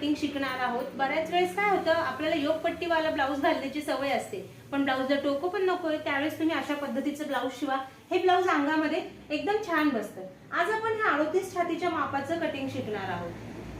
Cutting शिकणार आहोत. बऱ्याच वेळेस काय होतं आपल्याला योगपट्टीवाला ब्लाऊज घालण्याची सवय असते. पण ब्लाऊजला टोको पण नकोय त्यावेळेस तुम्ही अशा पद्धतीचं ब्लाऊज शिवा. हे ब्लाऊज अंगामध्ये एकदम छान बसतं. आज आपण ह्या अडोतीस छातीच्या मापाचं कटिंग शिकणार आहोत.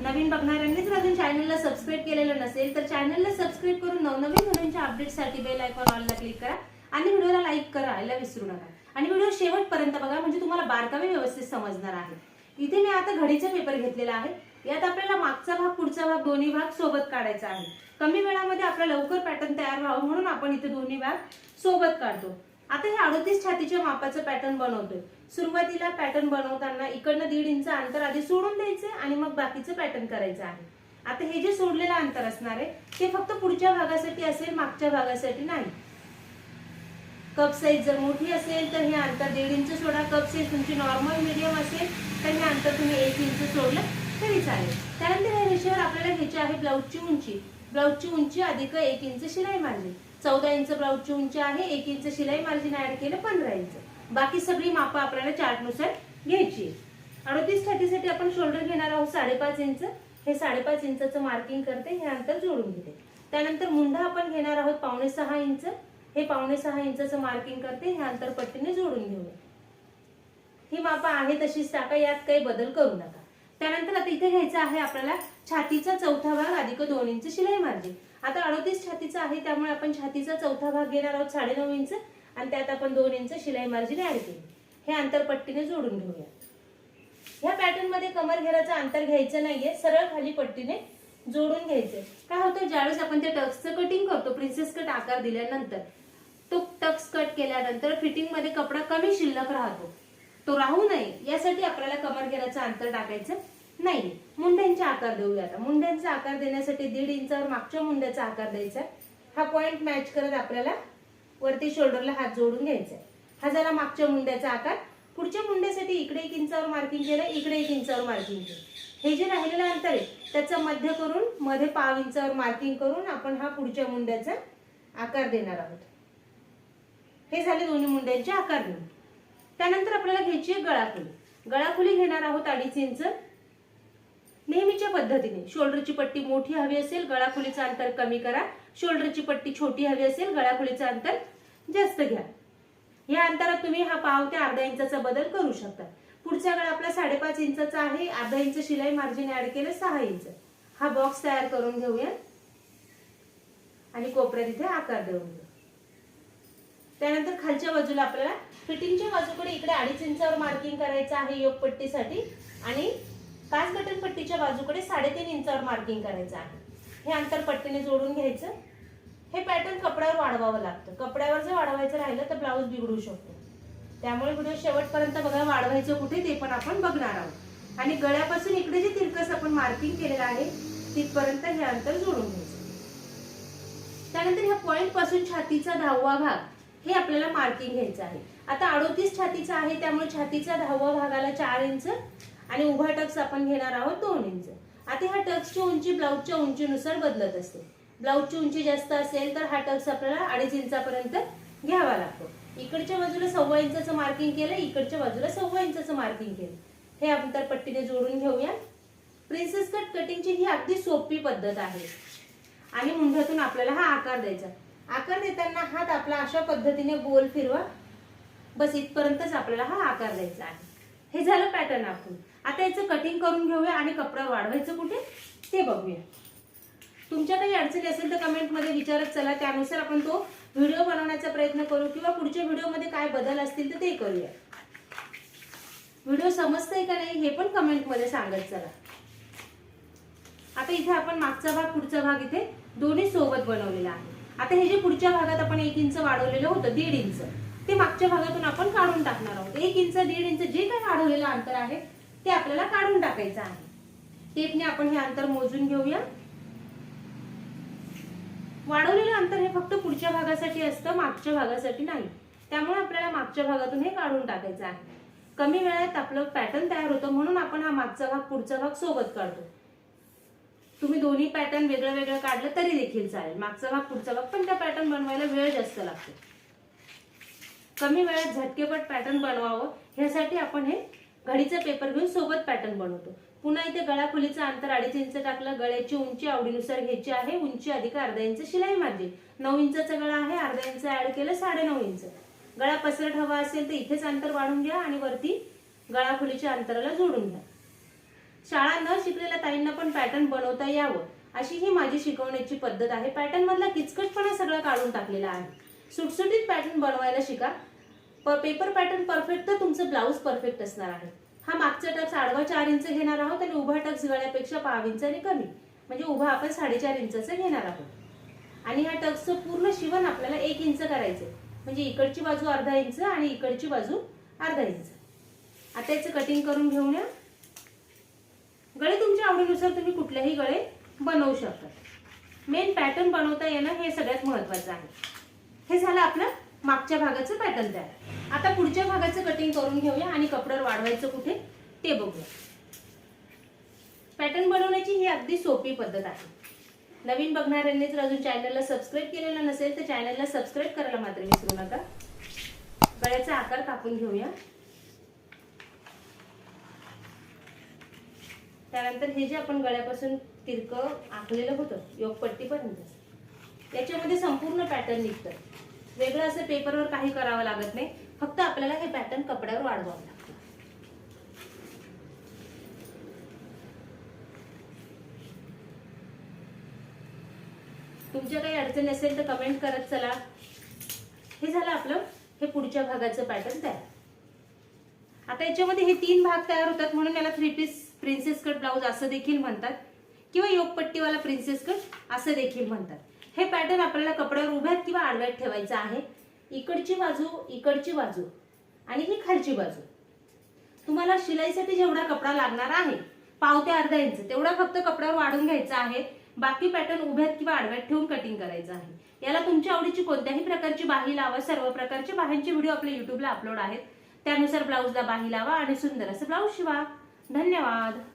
नवीन बघणाऱ्यांनीच जर अजून चॅनलला सबस्क्राईब केलेलं नसेल तर चॅनलला सबस्क्राईब करून नवनवीन व्हिडिओच्या अपडेटसाठी बेल आयकॉन ऑलला क्लिक करा. आणि व्हिडिओला लाईक करायला विसरू नका. आणि व्हिडिओ शेवटपर्यंत बघा म्हणजे तुम्हाला बारकावे व्यवस्थित समजणार आहे. इथे मी आता घडीचा पेपर घेतलेला आहे. यात आपल्याला मागचा भाग पुढचा भाग दोन्ही भाग सोबत काढायचा आहे. कमी वेळामध्ये आपला लवकर पॅटर्न तयार व्हावं म्हणून आपण इथे दोन्ही भाग सोबत काढतो. आता हे अडतीस छातीच्या मापाचं पॅटर्न बनवतोय. सुरुवातीला पॅटर्न बनवताना इकडनं दीड इंच अंतर आधी सोडून द्यायचं आणि मग बाकीचं पॅटर्न करायचं आहे. आता हे जे सोडलेलं अंतर असणार आहे ते फक्त पुढच्या भागासाठी असेल मागच्या भागासाठी नाही. कप साईज जर मोठी असेल तर हे अंतर दीड इंच सोडा. कप साईज तुमची नॉर्मल मीडियम असेल तर हे अंतर तुम्ही एक इंच सोडलं. तरी चालेल त्यानंतर या रेषेवर आपल्याला घ्यायची आहे ब्लाऊजची उंची. ब्लाऊजची उंची अधिक एक इंच शिलाई मार्जिन. चौदा इंच ब्लाऊजची उंची आहे एक इंच शिलाई मार्जिन ऍड केलं पंधरा इंच. बाकी सगळी मापं आपल्याला चार्टनुसार घ्यायची अडतीस थर्टीसाठी आपण शोल्डर घेणार आहोत साडेपाच इंच. हे साडेपाच इंचाचं मार्किंग करते हे अंतर जोडून घेते. त्यानंतर मुंढा आपण घेणार आहोत पावणे सहा इंच. हे पावणे सहा इंचाचं मार्किंग करते हे अंतर पट्टीने जोडून घेऊया. ही मापं आहे तशीच टाका यात काही बदल करू नका. त्यानंतर आता इथे घ्यायचं आहे आपल्याला छातीचा चौथा भाग अधिक दोन इंच शिलाई मार्जिन आता अडोतीस छातीचा आहे त्यामुळे आपण छातीचा चौथा भाग घेणार आहोत साडेनऊ इंच आणि त्यात आपण दोन इंच शिलाई मार्जिन ऍड केली. हे अंतर पट्टीने जोडून घेऊया. ह्या पॅटर्नमध्ये कमर घेराचं अंतर घ्यायचं नाहीये सरळ खाली पट्टीने जोडून घ्यायचंय. काय होतं ज्यावेळेस आपण त्या टक्सचं कटिंग करतो प्रिन्सेस कट आकार दिल्यानंतर तो टक्स कट केल्यानंतर फिटिंगमध्ये कपडा कमी शिल्लक राहतो. तो राहू नये यासाठी आपल्याला कमर घेण्याचं अंतर टाकायचं नाही. मुंड्यांचे आकार देऊया आता. मुंड्यांचा आकार देण्यासाठी दीड इंचावर मागच्या मुंड्याचा आकार द्यायचा. हा पॉइंट मॅच करत आपल्याला वरती शोल्डरला हात जोडून घ्यायचा हा झाला मागच्या मुंड्याचा आकार. पुढच्या मुंड्यासाठी इकडे एक इंचावर मार्किंग केलं इकडे एक इंचावर मार्किंग केलं. हे जे राहिलेलं अंतर आहे त्याचं मध्य करून मध्ये पाव इंचावर मार्किंग करून आपण हा पुढच्या मुंड्याचा आकार देणार आहोत. हे झाले दोन्ही मुंड्यांचे आकार देऊन. त्यानंतर आपल्याला घ्यायची आहे गळाखोली. गळाखोली घेणार आहोत अडीच इंच. नेहमीच्या पद्धतीने. शोल्डरची पट्टी मोठी हवी असेल गळाखोलीचं अंतर कमी करा. शोल्डरची पट्टी छोटी हवी असेल गळाखोलीचं अंतर जास्त घ्या. या अंतरात तुम्ही हा पाव ते अर्धा इंचाचा बदल करू शकता. पुढचा गळा आपला साडेपाच इंचाचा आहे. अर्धा इंच शिलाई मार्जिन ऍड केलं सहा इंच. हा बॉक्स तयार करून घेऊया. आणि कोपऱ्यात इथे आकार देऊन घेऊ त्यानंतर खालच्या बाजूला आपल्याला फिटिंगच्या बाजूकडे इकडे अडीच इंचावर मार्किंग करायचं आहे योगपट्टीसाठी. आणि पाच बटन पट्टीच्या बाजूकडे साडेतीन इंचावर मार्किंग करायचं आहे. हे अंतर पट्टीने जोडून घ्यायचं. हे पॅटर्न कपड्यावर वाढवावं लागतं. कपड्यावर जर वाढवायचं राहिलं तर ब्लाऊज बिघडू शकतो. त्यामुळे व्हिडिओ शेवटपर्यंत बघा वाढवायचं कुठे ते पण आपण बघणार आहोत. आणि गळ्यापासून इकडे जे तिरकस आपण मार्किंग केलेलं आहे तिथपर्यंत हे अंतर जोडून घ्यायचं. त्यानंतर ह्या पॉईंटपासून छातीचा दहावा भाग हे आपल्याला मार्किंग घ्यायचं आहे. आता अडोतीस छातीचा आहे त्यामुळे छातीचा दहावा भागाला चार इंच आणि उभा टक्स आपण घेणार आहोत दोन इंच. आता ह्या टक्सची उंची ब्लाऊजच्या उंचीनुसार बदलत असते. ब्लाऊजची उंची जास्त असेल तर हा टक्स आपल्याला अडीच इंचापर्यंत घ्यावा लागतो. इकडच्या बाजूला सव्वा इंचाचं मार्किंग केलं इकडच्या बाजूला सव्वा इंचाचं मार्किंग केलं. हे अंतर पट्टीने जोडून घेऊया. प्रिन्सेस कट कटिंगची ही अगदी सोपी पद्धत आहे. आणि मुंढ्यातून आपल्याला हा आकार द्यायचा. आकार देताना हात आपला अशा पद्धतीने गोल फिरवा. बस इथपर्यंतच आपल्याला हा आकार द्यायचा आहे. हे झालं पॅटर्न आपण आता याचं कटिंग करून घेऊया आणि कपडा वाढवायचं कुठे? ते बघूया. तुमच्या काही अडचणी असेल तर कमेंटमध्ये विचारत चला. त्यानुसार आपण तो व्हिडिओ बनवण्याचा प्रयत्न करू किंवा पुढच्या व्हिडिओमध्ये काय बदल असतील तर ते करूया. व्हिडिओ समजतंय का नाही हे पण कमेंटमध्ये सांगत चला. आता इथे आपण मागचा भाग पुढचा भाग इथे दोन्ही सोबत बनवलेला आहे. आता हे जे पुढच्या भागात आपण एक इंच वाढवलेलं होतं दीड इंच ते मागच्या भागातून आपण काढून टाकणार आहोत. एक इंच दीड इंच जे काही वाढवलेलं अंतर आहे ते आपल्याला काढून टाकायचं आहे. टेपने आपण हे अंतर मोजून घेऊया. वाढवलेलं अंतर हे फक्त पुढच्या भागासाठी असतं मागच्या भागासाठी नाही. त्यामुळे आपल्याला मागच्या भागातून हे काढून टाकायचं आहे. कमी वेळात आपलं पॅटर्न तयार होतं म्हणून आपण हा मागचा भाग पुढचा भाग सोबत काढतो. तुम्ही दोन्ही पॅटर्न वेगळं वेगळं काढलं तरी देखील चालेल. मागचा भाग पुढचा भाग पण त्या पॅटर्न बनवायला वेळ जास्त लागतो. कमी वेळात झटकेपट पॅटर्न बनवावं ह्यासाठी आपण हे घडीचा पेपर घेऊन सोबत पॅटर्न बनवतो. पुन्हा इथे गळा खोलीचं अंतर अडीच इंच टाकलं गळ्याची उंची आवडीनुसार घ्यायची आहे उंची अधिक अर्धा इंच शिलाई मार्जिन. नऊ इंचा गळा आहे अर्धा इंच ऍड केलं साडेनऊ इंच. गळा पसरट हवा असेल तर इथेच अंतर वाढून घ्या आणि वरती गळा खोलीच्या अंतराला जोडून घ्या. शाळा न शिकलेल्या ताईंना पण पॅटर्न बनवता यावं अशी ही माझी शिकवण्याची पद्धत आहे. पॅटर्न मधला किचकटपणा सगळं काढून टाकलेला आहे. सुटसुटीत पॅटर्न बनवायला शिका. पेपर पॅटर्न परफेक्ट तर तुमचं ब्लाऊज परफेक्ट असणार आहे. हा मागचा टक्स आडवा चार इंच घेणार आहोत आणि उभा टक्स गळ्यापेक्षा पाव इंचाने कमी. म्हणजे उभा आपण साडेचार इंचाचा घेणार आहोत. आणि ह्या टक्सचं पूर्ण शिवण आपल्याला एक इंच करायचं म्हणजे इकडची बाजू अर्धा इंच आणि इकडची बाजू अर्धा इंच. आता याचं कटिंग करून घेऊया. गळे तुमच्या आवडीनुसार तुम्ही कुठलेही गळे बनवू शकता. मेन पॅटर्न बनवता येणं हे सगळ्यात महत्वाचं आहे. हे झालं आपलं मागच्या भागाचं पॅटर्न तयार. आता पुढच्या भागाचं कटिंग करून घेऊया आणि कपड्यावर वाढवायचं कुठे? ते बघूया. पॅटर्न बनवण्याची ही अगदी सोपी पद्धत आहे. नवीन बघणाऱ्यांनी जर अजून चॅनलला सबस्क्राईब केलेलं नसेल तर चॅनलला सबस्क्राईब करायला मात्र विसरू नका. गळ्याचा आकार कापून घेऊया. त्यानंतर हे जे आपण गळ्यापासून तिरकं आखलेलं होतं योगपट्टीपर्यंत याच्यामध्ये संपूर्ण पॅटर्न निघतं. वेगळं असं पेपरवर काही करावं लागत नाही. फक्त आपल्याला हे पॅटर्न कपड्यावर वाढवावं लागतं. तुमच्या काही अडचणी असेल तर कमेंट करत चला. हे झालं आपलं हे पुढच्या भागाचं पॅटर्न तयार. आता याच्यामध्ये हे तीन भाग तयार होतात म्हणून याला three piece princess cut blouse असं देखील म्हणतात. किंवा योगपट्टीवाला प्रिन्सेस कट असं देखील म्हणतात. हे पॅटर्न आपल्याला कपड्यावर उभ्यात किंवा आडव्यात ठेवायचं आहे. इकडची बाजू इकडची बाजू आणि ही खालची बाजू. तुम्हाला शिलाईसाठी जेवढा कपडा लागणार आहे पाव ते अर्धा इंच तेवढा फक्त कपड्यावर वाढून घ्यायचा आहे. बाकी पॅटर्न उभ्यात किंवा आडव्यात ठेवून कटिंग करायचं आहे. याला तुमच्या आवडीची कोणत्याही प्रकारची बाही लावा. सर्व प्रकारचे बाह्यांचे व्हिडिओ आपल्या युट्यूबला अपलोड आहेत. त्यानुसार ब्लाऊजला बाही लावा आणि सुंदर असं ब्लाऊज शिवा. धन्यवाद.